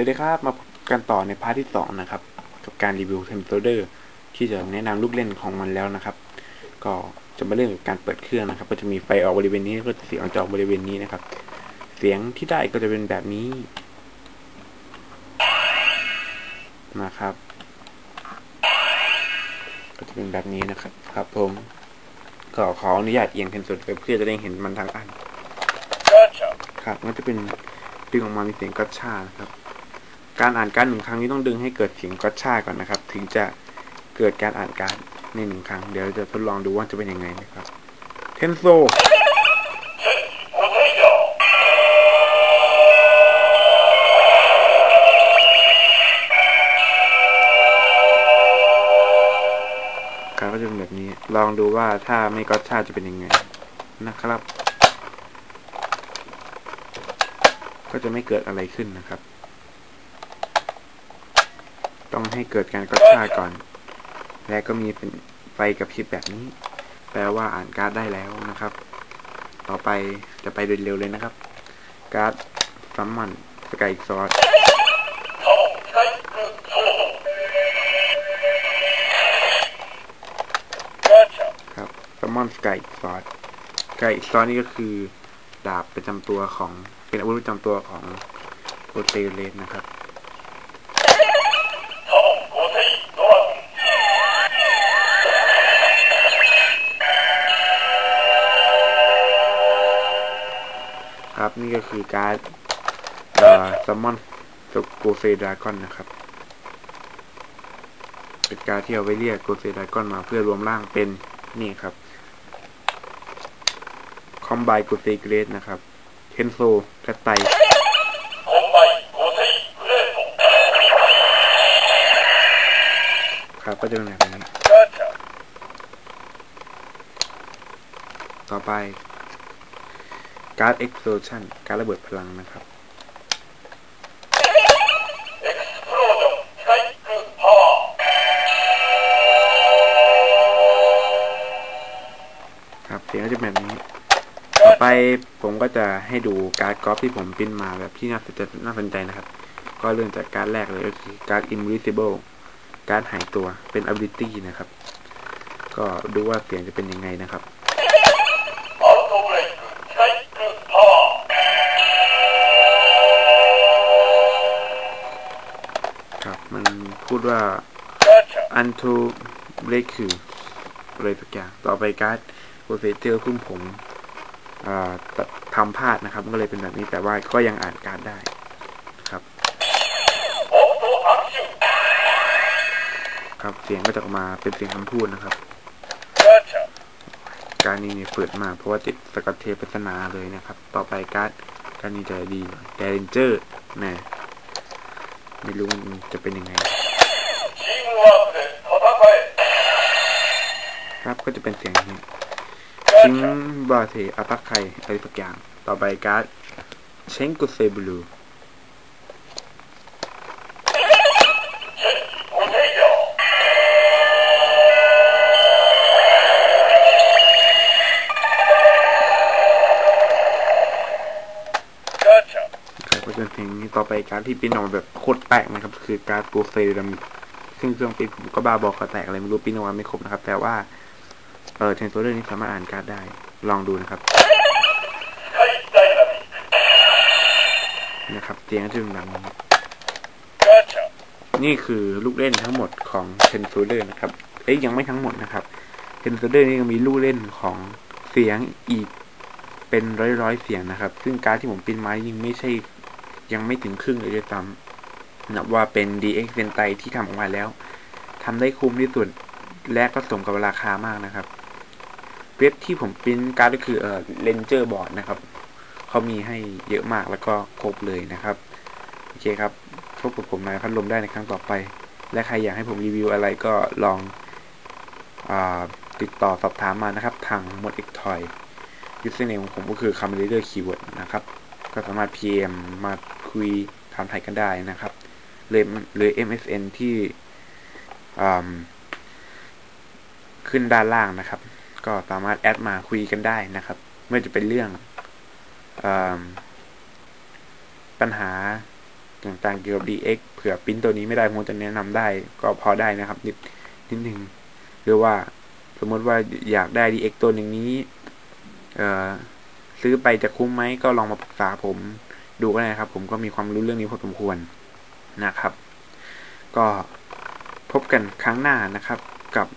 วัสดีครับ มาพบกันต่อในพาร์ทที่สองนะครับ กับการรีวิวเทมโ o เดอร์ที่จะแนะนำลูกเล่นของมันแล้วนะครับ ก็จะมาเริ่มกับการเปิดเครื่องนะครับ ก็จะมีไฟออกบริเวณนี้ก็จะเสียงออกบริเวณนี้นะครับ เสียงที่ได้ก็จะเป็นแบบนี้นะครับ ก็จะเป็นแบบนี้นะครับ ครับผมก็ขออนุญาตเอียงเทนสุดเพื่อจะได้เห็นมันทางอันครับมันจะเป็นดึงออกมามีเสียงกัชชานะครับ การอ่านการหนึ่งครั้งนี้ต้องดึงให้เกิดเสียงกัชชาก่อนนะครับ ถึงจะเกิดการอ่านการในหนึ่งครั้ง เดี๋ยวจะทดลองดูว่าจะเป็นยังไงนะครับ เทนโซการก็จะเป็นแบบนี้ ลองดูว่าถ้าไม่กัชชาจะเป็นยังไงนะครับ ก็จะไม่เกิดอะไรขึ้นนะครับ ต้องให้เกิดการกระชากก่อน และก็มีเป็นไฟกระพริบแบบนี้ แปลว่าอ่านการ์ดได้แล้วนะครับ ต่อไปจะไปเร็วๆเลยนะครับ การ์ดซัมมอนสกายซอสครับซัมมอนสกายซอสสกายซอสนี่ก็คือดาบประจำตัวของเป็นอาวุธประจำตัวของโปรเตเลสนะครับ ครับนี่ก็คือการ์ดซัมมอนสโกเซดากอนนะครับ เป็นการ์ดที่เอาไว้เรียกโกเซดากอนมาเพื่อรวมร่างเป็นนี่ครับคอมไบโกเซเกรสนะครับเทนโซกระไตครับก็จะเป็นแบบนี้ต่อไป การ์ดเอ็กโซชันการระเบิดพลังนะครับ ครับเสียงก็จะแบบนี้ ต่อไปผมก็จะให้ดูการ์ดกอล์ฟที่ผมปิ้นมาแบบที่น่าสนใจน่าสนใจนะครับ ก็เริ่มจากการแรกเลยก็คือการ์ด invisible การ์ดหายตัวเป็น ability นะครับ ก็ดูว่าเสียงจะเป็นยังไงนะครับ ดว่าอันทูเบรคคืออะไรสักอย่างต่อไปการ์ดโปรเซเจอร์คุ้มผมทำพลาดนะครับ ก็เลยเป็นแบบนี้แต่ว่าก็ยังอ่านการ์ดได้ครับ ครับเสียงก็จะออกมาเป็นเสียงคำพูดนะครับ การนี้เนี่ยเปิดมาเพราะว่าติดสกอตเทปปริศนาเลยนะครับ ต่อไปการ์ดการนี้จะดีแดรนเจอร์นะไม่รู้จะเป็นยังไง ครับก็จะเป็นเสียงนี้ชิงบาเทอาปักไคอะไรสักอย่าง ต่อไปการ์ดเชงกุเซบลูครับก็จะเป็นเพลงนี้ต่อไปการที่ปิ้นออกมาแบบโคตรแปลกนะครับ คือการ์ดโกเซดามิ ซึ่งเครื่องปิ้นผมก็บาบอกกระแตกอะไรไม่รู้ปิ้นออกมาไม่ครบนะครับ แต่ว่าเออเทนโซเดอร์นี้สามารถอ่านการ์ดได้ ลองดูนะครับนะครับเสียงก็จะเป็นแบบนี้นี่คือลูกเล่นทั้งหมดของเทนโซเดอร์นะครับ เอ้ยยังไม่ทั้งหมดนะครับเทนโซเดอร์นี่ยังมีลูกเล่นของเสียงอีกเป็นร้อยๆเสียงนะครับ ซึ่งการ์ดที่ผมปิ้นไม้ยังไม่ใช่ยังไม่ถึงครึ่งเลยด้วยซ้ำ นับว่าเป็น DX เซนไตที่ทำออกมาแล้วทำได้คุ้มที่สุด และก็สมกับราคามากนะครับ เว็บที่ผมปิ้นการ์ดก็คือเอ่อเลนเจอร์บอร์ดนะครับเขามีให้เยอะมากแล้วก็ครบเลยนะครับ โอเคครับพบกับผมนายพัดลมได้ในครั้งต่อไป และใครอยากให้ผมรีวิวอะไรก็ลองอติดต่อสอบถามมานะครับ ทางมดเอกทอยยูสเนมของผมก็คือคำเรเดอร์คีย์เวิร์ดนะครับ ก็สามารถ PM มาคุยถามไทยกันได้นะครับ เลยหรือ MSN ที่ขึ้นด้านล่างนะครับ ก็สามารถแอดมาคุยกันได้นะครับไม่ว่าจะเป็นเรื่องอปัญหาต่างๆเกี่ยวกับ DX เผื่อปิ้นตัวนี้ไม่ได้ผมจะแนะนำได้ ก็พอได้นะครับ นิดนิดหนึ่งหรือว่าสมมติว่าอยากได้ DX ตัวหนึ่งนี้ซื้อไปจะคุ้มไหมก็ลองมาปรึกษาผมดูก็ได้ครับ ผมก็มีความรู้เรื่องนี้พอสมควร นะครับ ก็พบกันครั้งหน้านะครับ กับ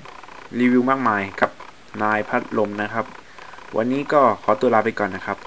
รีวิวมากมายกับนายพัดลมนะครับ วันนี้ก็ขอตัวลาไปก่อนนะครับ